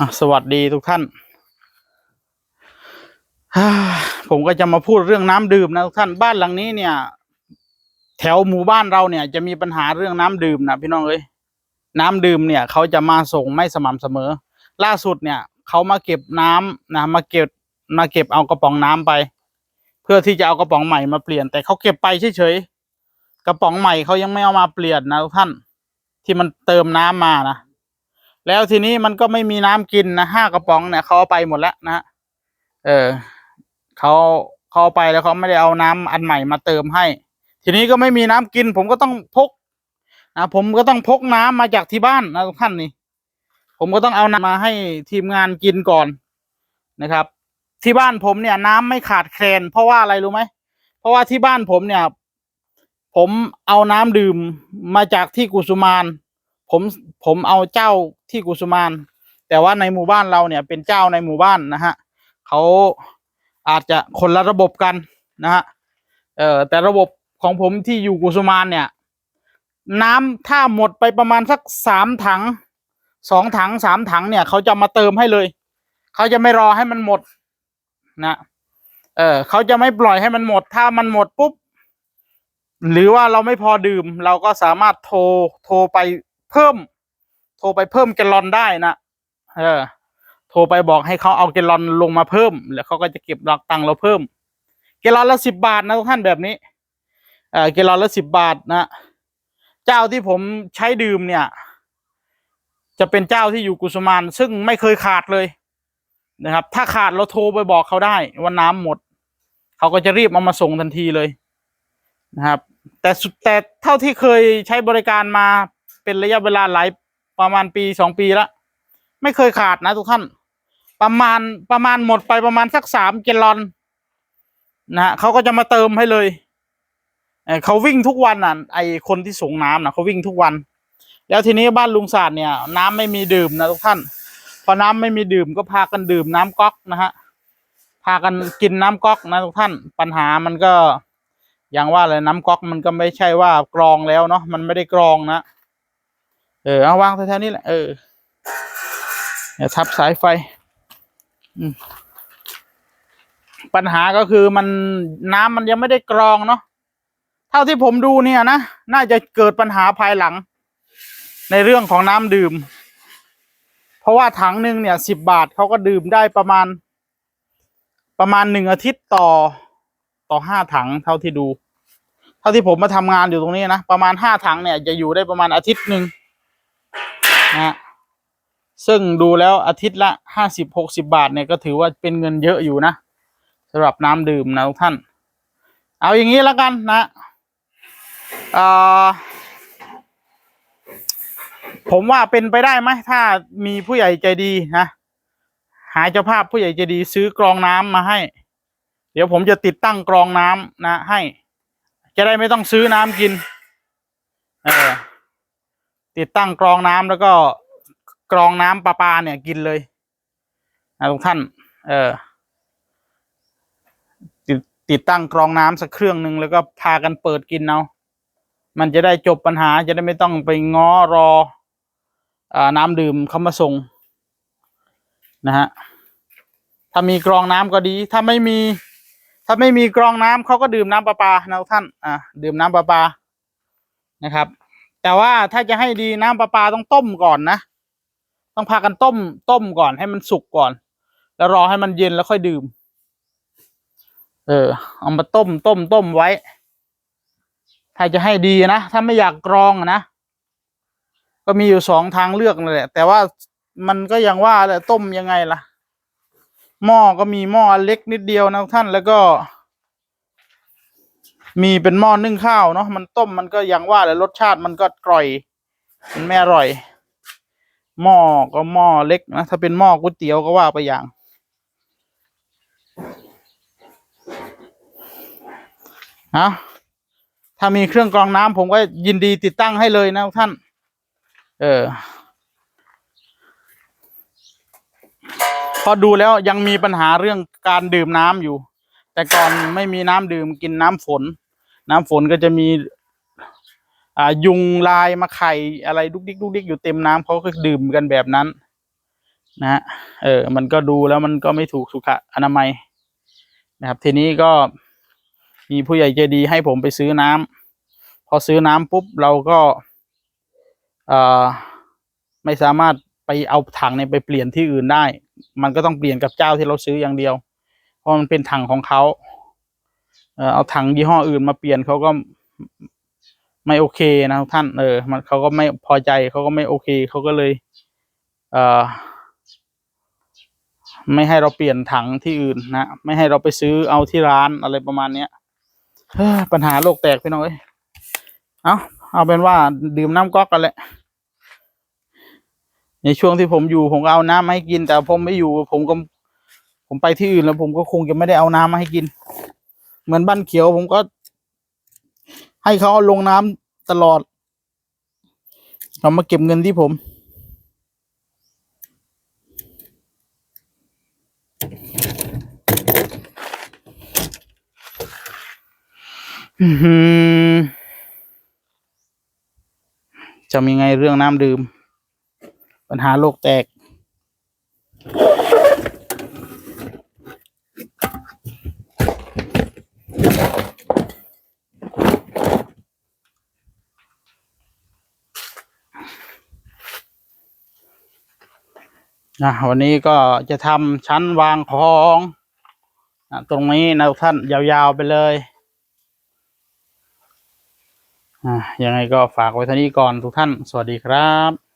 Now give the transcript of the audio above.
อะสวัสดีทุกท่าน ผมก็จะมาพูดเรื่องน้ำดื่มนะทุกท่านบ้านหลังนี้เนี่ย แถวหมู่บ้านเราเนี่ย จะมีปัญหาเรื่องน้ำดื่มนะพี่น้องเอ้ยน้ำดื่มเนี่ย เขาจะมาส่งไม่สม่ำเสมอ ล่าสุดเนี่ยเขามาเก็บน้ำนะมาเก็บมาเก็บเอากระป๋องน้ำไป เพื่อที่จะเอากระป๋องใหม่มาเปลี่ยน แต่เขาเก็บไปเฉยๆกระป๋องใหม่เขายังไม่เอามาเปลี่ยนนะทุกท่าน ที่มันเติมน้ำมานะ แล้วทีนี้มันก็ไม่มีน้ำกินนะห้ากระป๋องเนี่ยเขาเอาไปหมดแล้วนะเออเขาเขาเอาไปแล้วเขาไม่ได้เอาน้ำอันใหม่มาเติมให้ ทีนี้ก็ไม่มีน้ำกิน ผมก็ต้องพกนะผมก็ต้องพกน้ำมาจากที่บ้านนะทุกท่านนี่ผมก็ต้องเอาน้ำมาให้ทีมงานกินก่อนนะครับ ที่บ้านผมเนี่ย น้ำไม่ขาดแคลน เพราะว่าอะไรรู้ไหมเพราะว่าที่บ้านผมเนี่ย ผมเอาน้ำดื่มมาจากที่กุสุมาน ผมผมเอาเจ้าที่กุสุมานแต่ว่าในหมู่บ้านเราเนี่ยเป็นเจ้าในหมู่บ้านนะฮะเขาอาจจะคนละระบบกันนะฮะเออแต่ระบบของผมที่อยู่กุสุมานเนี่ย น้ำถ้าหมดไปประมาณสักสามถังสองถังสามถังเนี่ยเขาจะมาเติมให้เลยเขาจะไม่รอให้มันหมดนะเออเขาจะไม่ปล่อยให้มันหมด ถ้ามันหมดปุ๊บหรือว่าเราไม่พอดื่ม เราก็สามารถโทรโทรไป เพิ่ม โทรไปเพิ่มแกลลอนได้นะเออ โทรไปบอกให้เขาเอาแกลลอนลงมาเพิ่ม แล้วเขาก็จะเก็บหลักตังเราเพิ่ม แกลลอนละสิบบาทนะทุกท่านแบบนี้เออแกลลอนละสิบบาทนะเจ้าที่ผมใช้ดื่มเนี่ย จะเป็นเจ้าที่อยู่กุสมานซึ่งไม่เคยขาดเลยนะครับ ถ้าขาดเราโทรไปบอกเขาได้ว่าน้ำหมด เขาก็จะรีบเอามาส่งทันทีเลยนะครับ แต่แต่เท่าที่เคยใช้บริการมา เป็นระยะเวลาหลายประมาณปีสองปีล้วไม่เคยขาดนะทุกท่าน ประมาณประมาณหมดไปประมาณสักสามแกลลอนนะฮะเขาก็จะมาเติมให้เลยเขาวิ่งทุกวันอะไอคนที่ส่งน้ำนะเขาวิ่งทุกวัน แล้วทีนี้บ้านลุงศาสตร์เนี่ย น้ำไม่มีดื่มนะทุกท่าน พอน้ำไม่มีดื่มก็พากันดื่มน้ำก๊อกนะฮะพากันกินน้ำก๊อกนะทุกท่านปัญหามันก็อย่างว่าเลยน้ำก๊อกมันก็ไม่ใช่ว่ากรองแล้วเนาะมันไม่ได้กรองนะ เออเอาวางแถวๆนี้แหละเอออย่าทับสายไฟปัญหาก็คือมันน้ำมันยังไม่ได้กรองเนาะเท่าที่ผมดูเนี่ยนะน่าจะเกิดปัญหาภายหลัง ในเรื่องของน้ำดื่ม เพราะว่าถังหนึ่งเนี่ยสิบบาทเขาก็ดื่มได้ประมาณ ประมาณหนึ่งอาทิตย์ต่อต่อห้าถังเท่าที่ดู เท่าที่ผมมาทำงานอยู่ตรงนี้นะประมาณห้าถังเนี่ยจะอยู่ได้ประมาณอาทิตย์หนึ่ง นะซึ่งดูแล้วอาทิตย์ละห้าสิบหกสิบาทเนี่ยก็ถือว่าเป็นเงินเยอะอยู่นะสำหรับน้ำดื่มนะทุกท่าน เอาอย่างนี้แล้วกันนะผมว่าเป็นไปได้ไหมถ้ามีผู้ใหญ่ใจดีนะหาเจ้าภาพผู้ใหญ่ใจดีซื้อกรองน้ำมาให้ เดี๋ยวผมจะติดตั้งกรองน้ำนะให้ จะได้ไม่ต้องซื้อน้ำกิน เออ ติดตั้งกรองน้ำแล้วก็กรองน้ำประปาเนี่ยกินเลยนะทุกท่าน เออติดติดตั้งกรองน้ำสักเครื่องหนึ่งแล้วก็พากันเปิดกินเอามันจะได้จบปัญหาจะได้ไม่ต้องไปง้อรออ่าน้ำดื่มเขามาส่งนะฮะถ้ามีกรองน้ำก็ดี ถ้าไม่มี ถ้าไม่มีกรองน้ำเขาก็ดื่มน้ำประปานะทุกท่าน อ่าดื่มน้ำประปานะครับ แต่ว่าถ้าจะให้ดีน้ำประปาต้องต้มก่อนนะ ต้องพากันต้ม ต้มก่อนให้มันสุกก่อน แล้วรอให้มันเย็นแล้วค่อยดื่ม เออ เอามาต้มต้มต้มไว้ ถ้าจะให้ดีนะ ถ้าไม่อยากกรองนะ ก็มีอยู่สองทางเลือกนั่นแหละ แต่ว่ามันก็ยังว่าแหละต้มยังไงล่ะ หม้อก็มีหม้อเล็กนิดเดียวนะท่านแล้วก็ มีเป็นหม้อนึ่งข้าวเนาะมันต้มมันก็ยังว่าแหละรสชาติมันก็กร่อย มันไม่อร่อย หม้อก็หม้อเล็กนะถ้าเป็นหม้อก๋วยเตี๋ยวก็ว่าไปอย่างเอาถ้ามีเครื่องกรองน้ำผมก็ยินดีติดตั้งให้เลยนะท่าน เออพอดูแล้วยังมีปัญหาเรื่องการดื่มน้ำอยู่ แต่ก่อนไม่มีน้ำดื่มกินน้ำฝน น้ำฝนก็จะมีอ่ายุงลายมาไข่อะไรดุกดิกดุกดิกอยู่เต็มน้ำเขาก็ดื่มกันแบบนั้นนะฮะเออ มันก็ดูแล้วมันก็ไม่ถูกสุขอนามัยนะครับ ทีนี้ก็มีผู้ใหญ่ใจดีให้ผมไปซื้อน้ำพอซื้อน้ำปุ๊บเราก็เอ่อไม่สามารถไปเอาถังเนี่ยไปเปลี่ยนที่อื่นได้ มันก็ต้องเปลี่ยนกับเจ้าที่เราซื้ออย่างเดียว เพราะมันเป็นถังของเขา เออเอาถังยี่ห้ออื่นมาเปลี่ยนเขาก็ไม่โอเคนะท่านเออ มันเขาก็ไม่พอใจเขาก็ไม่โอเคเขาก็เลย เอ่อ ไม่ให้เราเปลี่ยนถังที่อื่นนะไม่ให้เราไปซื้อเอาที่ร้านอะไรประมาณเนี้ยปัญหาโลกแตกพี่น้องเอ้ยเอาเอาเป็นว่าดื่มน้ำก๊อกกันแหละ ในช่วงที่ผมอยู่ผมก็เอาน้ำมาให้กิน แต่ผมไม่อยู่ผมก็ผมไปที่อื่นแล้วผมก็คงจะไม่ได้เอาน้ำมาให้กิน เหมือนบ้านเขียวผมก็ ให้เขาเอาลงน้ำตลอดเขามาเก็บเงินที่ผม จะมีไงเรื่องน้ำดื่ม ปัญหาโลกแตก นะวันนี้ก็จะทำชั้นวางของนะตรงนี้นะทุกท่านยาวๆไปเลยยังไงก็ฝากไว้เท่านี้ก่อนทุกท่าน สวัสดีครับ